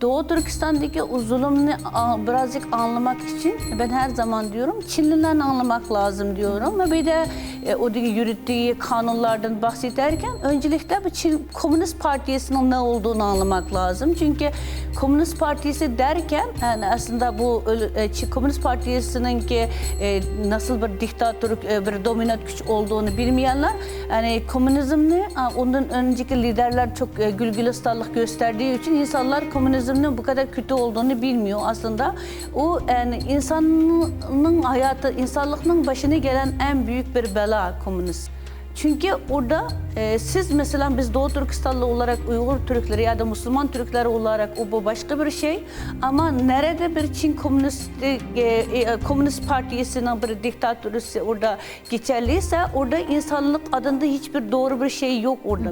Doğu Türkistan'daki zulümünü birazcık anlamak için ben her zaman diyorum Çinlilerini anlamak lazım diyorum. Ve bir de e, oradaki yürüttüğü kanunlardan bahsederken öncelikle bu Çin Komünist Partisi'nin ne olduğunu anlamak lazım. Çünkü Komünist Partisi derken yani aslında bu e, Çin Komünist Partisi'nin ki e, nasıl bir diktatörlük, e, bir dominant güç olduğunu bilmeyenler yani komünizmni a, ondan önceki liderler çok e, gül gülistanlık gösterdiği için insanlar komünizmin bu kadar kötü olduğunu bilmiyor aslında. O yani insanın hayatı, insanlığın başına gelen en büyük bir bela komünist. Çünkü orada e, siz mesela biz Doğu Türkistanlı olarak Uygur Türkleri ya da Müslüman Türkler olarak o bu başka bir şey. Ama nerede bir Çin Komünist e, e, Komünist Partisi'nin bir diktatörüsü orada geçerliyse orada insanlık adında hiçbir doğru bir şey yok orada.